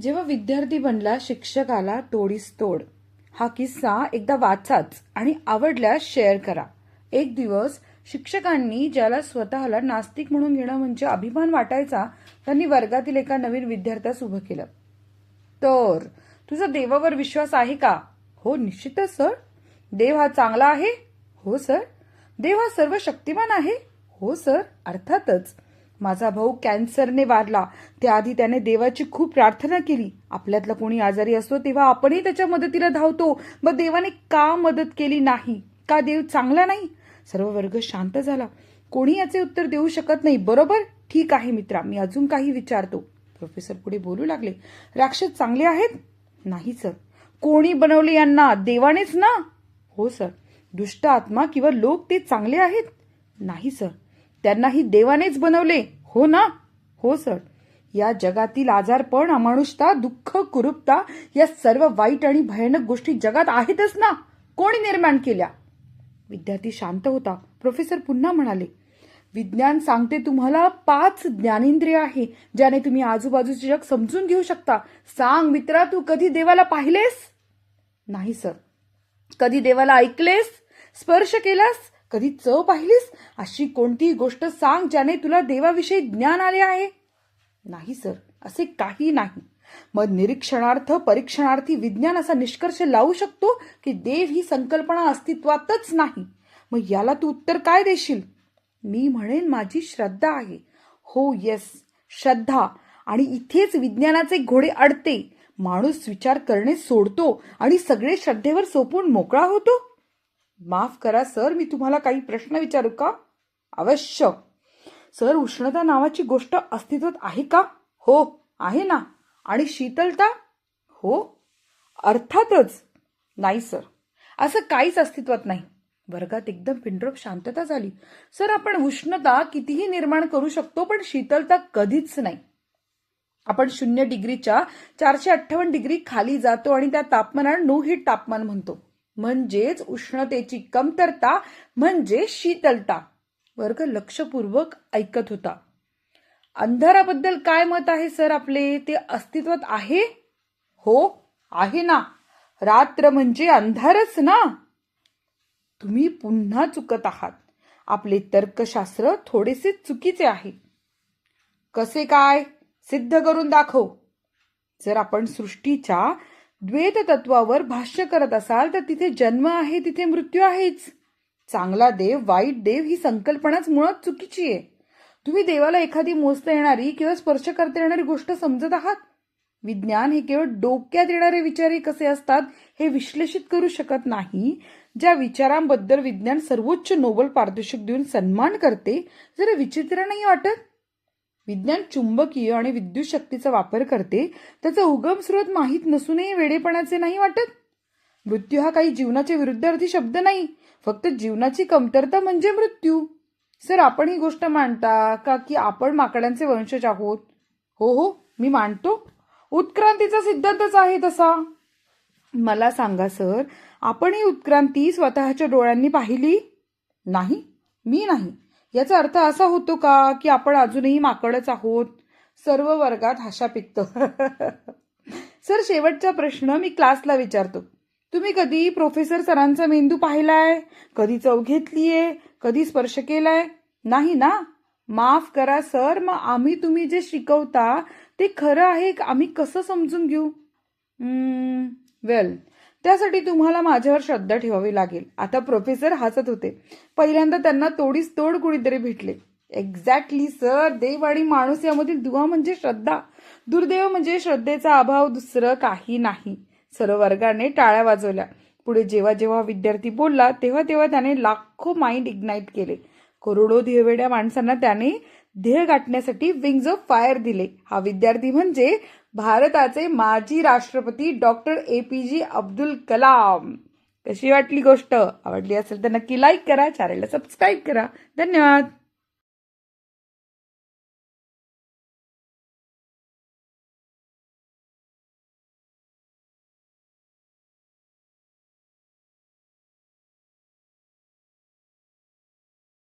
जेव्हा विद्यार्थी बनला शिक्षकाला तोडीस तोड. हा किस्सा एकदा वाचाच आणि आवडल्यास शेअर करा. एक दिवस शिक्षकांनी ज्याला स्वतःला नास्तिक म्हणून घेणं म्हणजे अभिमान वाटायचा त्यांनी वर्गातील एका नवीन विद्यार्थ्यास उभं केलं. तर तुझा देवावर विश्वास आहे का? हो निश्चितच सर. देव हा चांगला आहे? हो सर. देव हा सर्व शक्तिमान आहे? हो सर. अर्थातच. माझा भाऊ कॅन्सरने वारला त्याआधी त्याने देवाची खूप प्रार्थना केली. आपल्यातला कोणी आजारी असतो तेव्हा आपणही त्याच्या मदतीला धावतो. मग देवाने का मदत केली नाही? का देव चांगला नाही? सर्व वर्ग शांत झाला. कोणी याचे उत्तर देऊ शकत नाही. बरोबर? ठीक आहे मित्रा मी अजून काही विचारतो. प्रोफेसर पुढे बोलू लागले. राक्षस चांगले आहेत? नाही सर. कोणी बनवले यांना? देवानेच ना? हो सर. दुष्ट आत्मा किंवा लोक ते चांगले आहेत? नाही सर. त्यांनाही देवानेच बनवले. हो ना? हो सर. या जगातील आजारपण अमानुषता दुःख कुरूपता या सर्व वाईट आणि भयानक गोष्टी जगात आहेतच ना? कोणी निर्माण केल्या? विद्यार्थी शांत होता. प्रोफेसर पुन्हा म्हणाले विज्ञान सांगते तुम्हाला पाच ज्ञानेंद्रिय आहे ज्याने तुम्ही आजूबाजूचे जग समजून घेऊ शकता. सांग मित्रा तू कधी देवाला पाहिलेस? नाही सर. कधी देवाला ऐकलेस? स्पर्श केलास? कधी चव पाहिलीस? अशी कोणतीही गोष्ट सांग ज्याने तुला देवाविषयी ज्ञान आले आहे. नाही सर. असे काही नाही. मग निरीक्षणार्थ परीक्षणार्थी विज्ञान असा निष्कर्ष लावू शकतो की देव ही संकल्पना अस्तित्वातच नाही. मग याला तू उत्तर काय देशील? मी म्हणेन माझी श्रद्धा आहे. हो येस. श्रद्धा. आणि इथेच विज्ञानाचे घोडे अडते. माणूस विचार करणे सोडतो आणि सगळे श्रद्धेवर सोपून मोकळा होतो. माफ करा सर मी तुम्हाला काही प्रश्न विचारू का? अवश्य. सर उष्णता नावाची गोष्ट अस्तित्वात आहे का? हो आहे ना. आणि शीतलता? हो. अर्थातच. नाही सर. असं काहीच अस्तित्वात नाही. वर्गात एकदम पिंड्रप शांतता झाली. सर आपण उष्णता कितीही निर्माण करू शकतो पण शीतलता कधीच नाही. आपण शून्य डिग्रीच्या चारशे अठ्ठावन्न डिग्री खाली जातो आणि त्या तापमानाला नो हिट तापमान म्हणतो. म्हणजेच उष्णतेची कमतरता म्हणजे शीतलता. वर्ग लक्षपूर्वक ऐकत होता. अंधाराबद्दल काय मत आहे सर आपले? ते अस्तित्वात आहे? हो आहे ना. रात्र म्हणजे अंधारच ना. तुम्ही पुन्हा चुकत आहात. आपले तर्कशास्त्र थोडेसे चुकीचे आहे. कसे काय? सिद्ध करून दाखव. जर आपण सृष्टीच्या द्वैत तत्वावर भाष्य करत असाल तर तिथे जन्म आहे तिथे मृत्यू आहेच. चांगला देव वाईट देव ही संकल्पनाच मुळात चुकीची आहे. तुम्ही देवाला एखादी मोजता येणारी किंवा स्पर्श करता येणारी गोष्ट समजत आहात? विज्ञान हे केवळ डोक्यात येणारे विचारही कसे असतात हे विश्लेषित करू शकत नाही. ज्या विचारांबद्दल विज्ञान सर्वोच्च नोबल पारितोषिक देऊन सन्मान करते जरा विचित्र नाही वाटत? विज्ञान चुंबकीय आणि विद्युत शक्तीचा वापर करते त्याचा उगम स्रोत माहीत नसूनही वेडेपणाचे नाही वाटत. मृत्यू हा काही जीवनाच्या विरुद्धार्थी शब्द नाही फक्त जीवनाची कमतरता म्हणजे मृत्यू. सर आपण ही गोष्ट मांडता का की आपण माकडांचे वंशज आहोत? हो हो मी मांडतो. उत्क्रांतीचा सिद्धांतच आहे तसा. मला सांगा सर आपण ही उत्क्रांती स्वतःच्या डोळ्यांनी पाहिली? नाही मी नाही. याचा अर्थ असा होतो का की आपण अजूनही माकडच आहोत? सर्व वर्गात हाशा पिकतो. सर शेवटचा प्रश्न मी क्लासला विचारतो. तुम्ही कधी प्रोफेसर सरांचा मेंदू पाहिलाय? कधी चव घेतलीये? कधी स्पर्श केलाय? नाही ना? माफ करा सर मग आम्ही तुम्ही जे शिकवता ते खरं आहे का? आम्ही कसं समजून घेऊ? वेल त्यासाठी तुम्हाला माझ्यावर श्रद्धा ठेवावी लागेल. आता प्रोफेसर हसत होते. पहिल्यांदा त्यांना तोडीस तोड कुणीतरी भेटले. एक्झॅक्टली सर देव आणि माणूस यामधील दुवा म्हणजे श्रद्धा. दुर्दैव म्हणजे श्रद्धेचा अभाव दुसरं काही नाही. सर्व वर्गाने टाळ्या वाजवल्या. पुढे जेव्हा जेव्हा विद्यार्थी बोलला तेव्हा तेव्हा त्याने लाखो माइंड इग्नाईट केले. करोडो ध्येयवेड्या माणसांना त्याने ध्येय गाठण्यासाठी विंग्ज ऑफ फायर दिले. हा विद्यार्थी म्हणजे भारताचे माजी राष्ट्रपती डॉक्टर ए पी जे अब्दुल कलाम. कशी वाटली गोष्ट? आवडली असेल तर नक्की लाईक करा चॅनलला सबस्क्राईब करा. धन्यवाद.